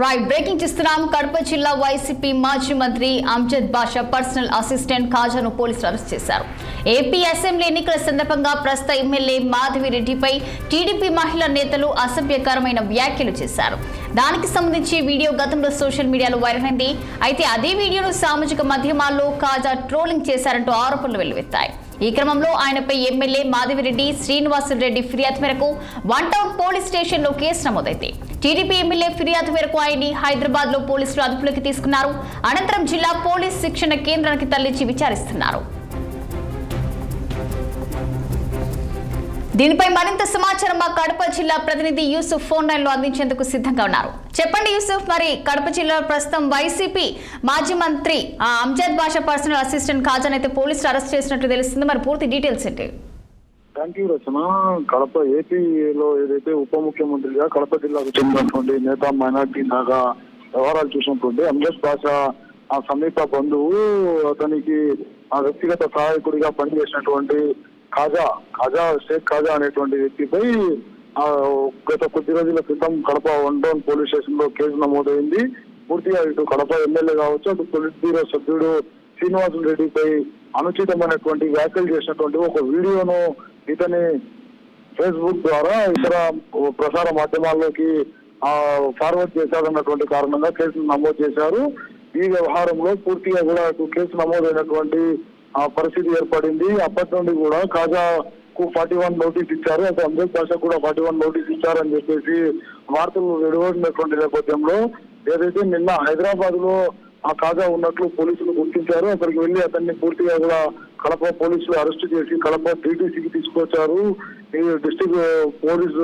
Right breaking చేస్తున్నాం కడప జిల్లా YCP మాజీ మంత్రి అంజద్ బాషా పర్సనల్ అసిస్టెంట్ ఖాజాను పోలీసులు అరెస్ట్ చేశారు. ఏపీ అసెంబ్లీ ఎన్నికల సందర్భంగా ప్రస్తుత ఎమ్మెల్యే మాధవిరెడ్డిపై టీడీపీ మహిళా నేతలు అసభ్యకరమైన వ్యాఖ్యలు చేశారు. దానికి సంబంధించి వీడియో గతంలో సోషల్ మీడియాలో వైరల్ అయింది. అయితే అదే వీడియోను సామాజిక మాధ్యమాల్లో ఖాజా ట్రోలింగ్ చేశారంటూ ఆరోపణలు వెల్లువెత్తాయి. ఈ క్రమంలో ఆయనపై ఎమ్మెల్యే మాధవిరెడ్డి శ్రీనివాసరెడ్డి ఫిర్యాదు మేరకు వన్ టౌన్ పోలీస్ స్టేషన్లో కేసు నమోదైతే టీడీపీ ఎమ్మెల్యే ఫిర్యాదు మేరకు ఆయన్ని హైదరాబాద్లో పోలీసులు అదుపులోకి తీసుకున్నారు. అనంతరం జిల్లా పోలీస్ శిక్షణ కేంద్రానికి తరలించి విచారిస్తున్నారు. దీనిపై మరింత సమాచారం మా కడప జిల్లా ప్రతినిధి యూసుఫ్ ఫోన్ లైన్లో అందించేందుకు సిద్ధంగా ఉన్నారు. చెప్పండి యూసుఫ్ మరి కడప జిల్లా ప్రస్తుతం వైసీపీ మాజీ మంత్రి ఆ, అంజద్ బాషా పర్సనల్ అసిస్టెంట్ ఖాజాన్ అయితే పోలీసులు అరెస్ట్ చేసినట్లు తెలుస్తుంది. మరి పూర్తి డీటెయిల్స్ ఏంటి? థ్యాంక్ యూ రచన. కడప ఏపీలో ఏదైతే ఉప ముఖ్యమంత్రిగా కడప జిల్లాకు చెందినటువంటి నేత మైనార్టీ దాకా వ్యవహారాలు చూసినటువంటి అంజద్ బాషా ఆ సమీప బంధువు అతనికి ఆ వ్యక్తిగత సహాయకుడిగా పనిచేసినటువంటి ఖాజా ఖాజా షేక్ ఖాజా అనేటువంటి వ్యక్తిపై గత కొద్ది రోజుల క్రితం కడప వన్ టౌన్ పోలీస్ స్టేషన్లో కేసు నమోదైంది. పూర్తిగా ఇటు కడప ఎమ్మెల్యే కావచ్చు అటు పొలిట్ బ్యూరో సభ్యుడు శ్రీనివాసులు రెడ్డిపై అనుచితమైనటువంటి వ్యాఖ్యలు చేసినటువంటి ఒక వీడియోను ఇతని ఫేస్బుక్ ద్వారా ఇతర ప్రసార మాధ్యమాల్లోకి ఫార్వర్డ్ చేశారన్నటువంటి కారణంగా కేసు నమోదు చేశారు. ఈ వ్యవహారంలో పూర్తిగా కూడా కేసు నమోదైనటువంటి పరిస్థితి ఏర్పడింది. అప్పటి నుండి కూడా కు ఫార్టీ వన్ నోటీస్ ఇచ్చారు. అటు అంబేద్ భాష కూడా ఫార్టీ వన్ నోటీస్ ఇచ్చారని చెప్పేసి వార్తలు వెలువడినటువంటి నేపథ్యంలో ఏదైతే నిన్న హైదరాబాద్లో ఆ కాజా ఉన్నట్లు పోలీసులు గుర్తించారు. అక్కడికి వెళ్ళి అతన్ని పూర్తిగా కూడా కడప పోలీసులు అరెస్ట్ చేసి కడప టీటీసీకి తీసుకొచ్చారు. ఈ డిస్టిక్ పోలీస్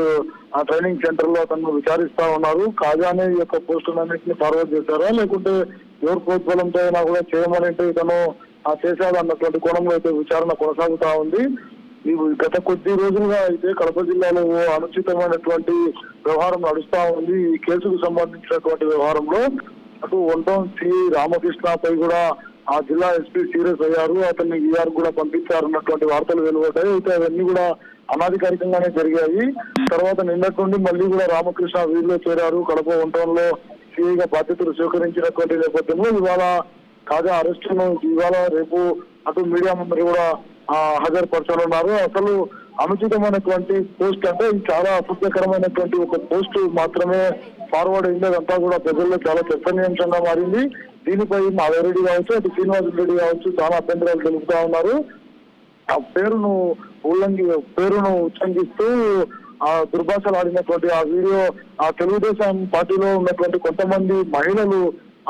ఆ ట్రైనింగ్ సెంటర్లో అతను విచారిస్తా ఉన్నారు. కాజానే ఈ యొక్క పోస్టులన్నింటినీ ఫార్వర్డ్ చేశారా? లేకుంటే ఎవరు ప్రోత్బలంతో అయినా కూడా చేయమని అంటే ఇతను ఆ చేశాడు అన్నటువంటి కోణంలో అయితే విచారణ కొనసాగుతా ఉంది. గత కొద్ది రోజులుగా అయితే కడప జిల్లాలో ఓ అనుచితమైనటువంటి వ్యవహారం నడుస్తా ఉంది. ఈ కేసుకు సంబంధించినటువంటి వ్యవహారంలో అటు వన్ సి రామకృష్ణపై కూడా ఆ జిల్లా ఎస్పీ సీరియస్ అయ్యారు. అతన్ని ఈఆర్ కూడా పంపించారన్నటువంటి వార్తలు వెలువడ్డాయి. అయితే అవన్నీ కూడా అనాధికారికంగానే జరిగాయి. తర్వాత నిన్నటి నుండి మళ్ళీ కూడా రామకృష్ణ వీధిలో చేరారు. కడప వన్లో సిఐగా బాధ్యతలు స్వీకరించినటువంటి నేపథ్యంలో ఇవాళ కాగా అరెస్టును ఇవాళ రేపు అటు మీడియా ముందు కూడా హాజరుపరచాలన్నారు. అసలు అనుచితమైనటువంటి పోస్ట్ అంటే చాలా అసభ్యకరమైనటువంటి ఒక పోస్ట్ మాత్రమే ఫార్వర్డ్ అయింది అదంతా కూడా ప్రజల్లో చాలా చర్చనీయాంశంగా మారింది. దీనిపై మాధవరెడ్డి కావచ్చు అటు శ్రీనివాస రెడ్డి కావచ్చు చాలా అభ్యంతరాలు తెలుపుతా ఉన్నారు. ఆ పేరును ఉల్లంఘి పేరును ఉచ్చంగిస్తూ ఆ దుర్భాషలు ఆడినటువంటి ఆ వీడియో ఆ తెలుగుదేశం పార్టీలో ఉన్నటువంటి కొంతమంది మహిళలు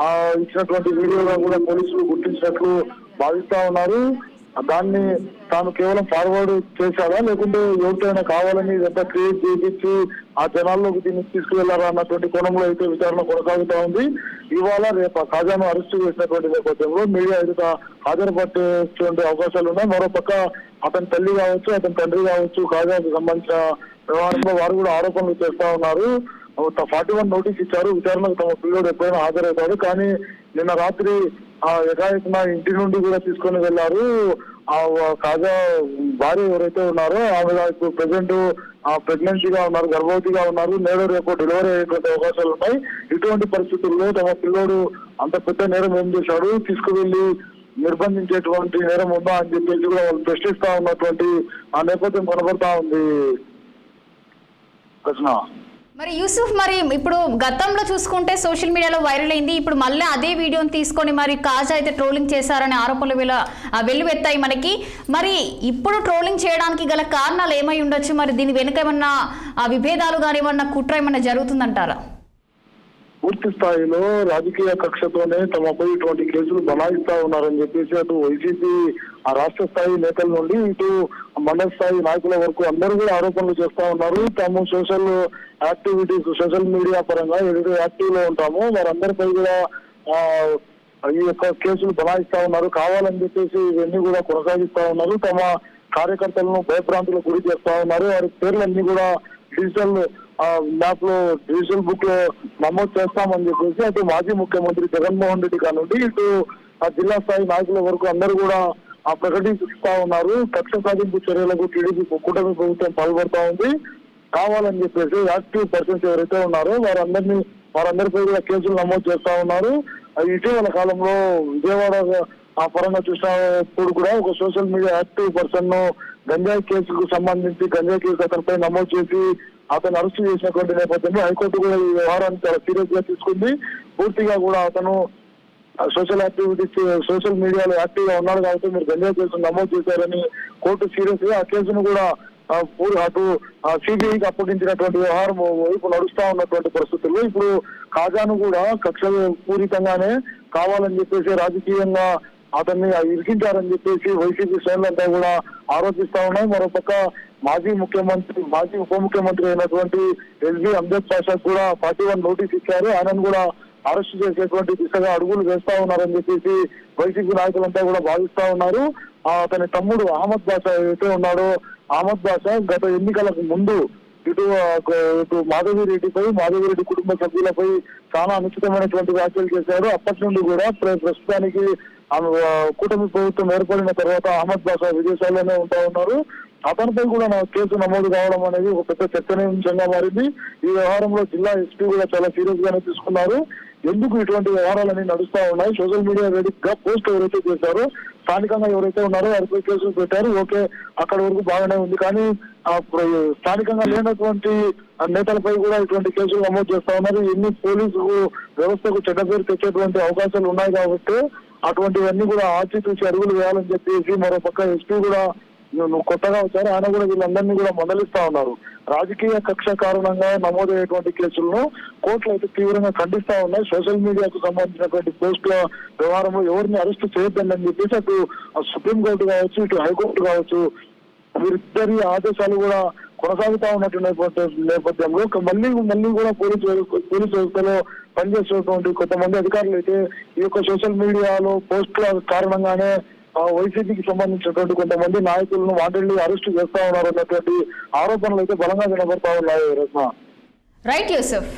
ఆ ఇచ్చినటువంటి వీడియోగా కూడా పోలీసులు గుర్తించినట్లు భావిస్తా ఉన్నారు. దాన్ని తాను కేవలం ఫార్వర్డ్ చేశాడా? లేకుంటే ఎవరికైనా కావాలని ఇదంతా క్రియేట్ చేయించి ఆ జనాల్లోకి దీన్ని తీసుకువెళ్ళారా అన్నటువంటి కోణంలో అయితే విచారణ కొనసాగుతా ఉంది. ఇవాళ రేపు ఖజాను అరెస్టు అరెస్ట్ చేసినటువంటి నేపథ్యంలో మీడియా ఎదుట హాజరుపట్టేటువంటి అవకాశాలు ఉన్నాయి. మరోపక్క అతని తల్లి కావచ్చు అతని తండ్రి కావచ్చు ఖజాకు సంబంధించిన వ్యవహారంలో వారు కూడా ఆరోపణలు చేస్తా ఉన్నారు. ఫార్టీ వన్ నోటీస్ ఇచ్చారు. విచారణకు తమ పిల్లడు ఎప్పుడైనా హాజరవుతాడు కానీ నిన్న రాత్రి ఆ మా ఇంటి నుండి కూడా తీసుకొని వెళ్ళారు. ఆ కాజా భార్య ఎవరైతే ఉన్నారో ఆమె ఇప్పుడు ప్రెసెంట్ ప్రెగ్నెన్సీగా ఉన్నారు గర్భవతిగా ఉన్నారు. నేడు రేపు డెలివరీ అయ్యేటువంటి అవకాశాలు ఉన్నాయి. ఇటువంటి పరిస్థితుల్లో తమ పిల్లోడు అంత పెద్ద నేరం ఏం చేశాడు? తీసుకువెళ్ళి నిర్బంధించేటువంటి నేరం ఉందా అని చెప్పేసి కూడా వాళ్ళు ప్రశ్నిస్తా ఉన్నటువంటి ఆ నేపథ్యం కనబడతా ఉంది. ప్రశ్న? మరి యూసుఫ్ మరి ఇప్పుడు గతంలో చూసుకుంటే సోషల్ మీడియాలో వైరల్ అయింది. ఇప్పుడు మళ్ళీ అదే వీడియోని తీసుకొని మరి కాజా అయితే ట్రోలింగ్ చేశారనే ఆరోపణలు వీళ్ళ వెల్లువెత్తాయి మనకి. మరి ఇప్పుడు ట్రోలింగ్ చేయడానికి గల కారణాలు ఏమై ఉండొచ్చు? మరి దీని వెనుక ఏమన్నా ఆ, విభేదాలు కానీ ఏమన్నా కుట్ర ఏమన్నా జరుగుతుందంటారా? పూర్తి స్థాయిలో రాజకీయ కక్షతోనే తమపై ఇటువంటి కేసులు బలాయిస్తా ఉన్నారని చెప్పేసి అటు వైసీపీ ఆ రాష్ట్ర స్థాయి నేతల నుండి ఇటు మండల స్థాయి నాయకుల వరకు అందరూ కూడా ఆరోపణలు చేస్తా ఉన్నారు. తాము సోషల్ యాక్టివిటీస్ సోషల్ మీడియా పరంగా ఏదైతే యాక్టివ్లో ఉంటామో వారందరిపై కూడా ఈ యొక్క కేసులు బలాయిస్తా ఉన్నారు. కావాలని చెప్పేసి ఇవన్నీ కూడా కొనసాగిస్తా ఉన్నారు. తమ కార్యకర్తలను భయభ్రాంతులకు గురి చేస్తా ఉన్నారు. వారి పేర్లన్నీ కూడా డిజిటల్ మాకు లో బుక్లో నమోదు చేస్తామని చెప్పేసి అటు మాజీ ముఖ్యమంత్రి జగన్మోహన్ రెడ్డి కానివ్వండి ఇటు ఆ జిల్లా స్థాయి నాయకుల వరకు అందరూ కూడా ఆ ప్రకటిస్తా ఉన్నారు. కక్ష సాధింపు చర్యలకు టీడీపీ కూటమి ప్రభుత్వం పాల్పడతా ఉంది. కావాలని చెప్పేసి యాక్టివ్ పర్సన్స్ ఎవరైతే ఉన్నారో వారందరినీ వారందరిపై కూడా కేసులు నమోదు చేస్తా ఉన్నారు. అది ఇటీవల కాలంలో విజయవాడ ఆ పరంగా చూసినప్పుడు కూడా ఒక సోషల్ మీడియా యాక్టివ్ పర్సన్ను గంజాయి కేసుకు సంబంధించి గంజాయి కేసు అతనిపై నమోదు చేసి అతను అరెస్ట్ చేసినటువంటి నేపథ్యంలో హైకోర్టు కూడా ఈ వ్యవహారాన్ని చాలా సీరియస్గా తీసుకుంది. పూర్తిగా కూడా అతను సోషల్ యాక్టివిటీస్ సోషల్ మీడియాలో యాక్టివ్గా ఉన్నాడు కాబట్టి మీరు గంజా కేసు నమోదు చేశారని కోర్టు సీరియస్గా ఆ కేసును కూడా అటు సిబిఐకి అప్పగించినటువంటి వ్యవహారం వైపు నడుస్తా ఉన్నటువంటి పరిస్థితుల్లో ఇప్పుడు ఖాజాను కూడా కక్ష పూరితంగానే కావాలని చెప్పేసి రాజకీయంగా అతన్ని ఇరికించారని చెప్పేసి వైసీపీ శ్రేణులంతా కూడా ఆరోపిస్తా ఉన్నాయి. మరోపక్క మాజీ ముఖ్యమంత్రి మాజీ ఉప ముఖ్యమంత్రి అయినటువంటి ఎల్బి అంబేద్ పాషా కూడా ఫార్టీ వన్ నోటీస్ ఇచ్చారు. ఆయనను కూడా అరెస్ట్ చేసేటువంటి దిశగా అడుగులు వేస్తా ఉన్నారని చెప్పేసి వైసీపీ నాయకులంతా కూడా భావిస్తా ఉన్నారు. అతని తమ్ముడు అహ్మద్ బాషా ఏదైతే ఉన్నాడో అహ్మద్ బాషా గత ఎన్నికలకు ముందు ఇటు ఇటు మాధవిరెడ్డిపై మాధవిరెడ్డి కుటుంబ సభ్యులపై చాలా అనుచితమైనటువంటి వ్యాఖ్యలు చేశారు. అప్పటి నుండి కూడా ప్ర- ప్రస్తుతానికి కూటమి ప్రభుత్వం ఏర్పడిన తర్వాత అహ్మద్ బాషా విదేశాల్లోనే ఉంటా ఉన్నారు. అతనిపై కూడా నా కేసు నమోదు కావడం అనేది ఒక పెద్ద చర్చనీయాంశంగా మారింది. ఈ వ్యవహారంలో జిల్లా ఎస్పీ కూడా చాలా సీరియస్ గానే తీసుకున్నారు. ఎందుకు ఇటువంటి వ్యవహారాలన్నీ నడుస్తా ఉన్నాయి? సోషల్ మీడియా వేదికగా పోస్ట్ ఎవరైతే చేశారో స్థానికంగా ఎవరైతే ఉన్నారో వారిపై కేసులు పెట్టారు. ఓకే అక్కడ వరకు బాగానే ఉంది. కానీ స్థానికంగా లేనటువంటి నేతలపై కూడా ఇటువంటి కేసులు నమోదు చేస్తా ఉన్నారు. ఎన్ని పోలీసు వ్యవస్థకు చెడ్డ పేరు తెచ్చేటువంటి అవకాశాలు ఉన్నాయి కాబట్టి అటువంటివన్నీ కూడా ఆచితూచి అడుగులు వేయాలని చెప్పేసి మరో పక్క ఎస్పీ కూడా నువ్వు కొత్తగా వచ్చారు ఆయన కూడా వీళ్ళందరినీ కూడా మందలిస్తా ఉన్నారు. రాజకీయ కక్ష కారణంగా నమోదయ్యేటువంటి కేసులను కోర్టులు అయితే తీవ్రంగా ఖండిస్తా ఉన్నాయి. సోషల్ మీడియాకు సంబంధించినటువంటి పోస్టుల వ్యవహారంలో ఎవరిని అరెస్ట్ చేయొద్దని అని చెప్పేసి అటు సుప్రీంకోర్టు కావచ్చు ఇటు హైకోర్టు కావచ్చు వీరిద్దరి ఆదేశాలు కూడా కొనసాగుతా ఉన్నట్టు నేపథ్యంలో మళ్ళీ మళ్ళీ కూడా పోలీసు పోలీసు వ్యవస్థలో పనిచేస్తున్నటువంటి కొంతమంది అధికారులు అయితే ఈ యొక్క సోషల్ మీడియాలో పోస్టుల కారణంగానే వైసీపీకి సంబంధించినటువంటి కొంతమంది నాయకులను వాటిని అరెస్ట్ చేస్తా ఉన్నారు అన్నటువంటి ఆరోపణలు అయితే బలంగా వినబడతా ఉన్నాయి రత్న. రైట్ యూసఫ్.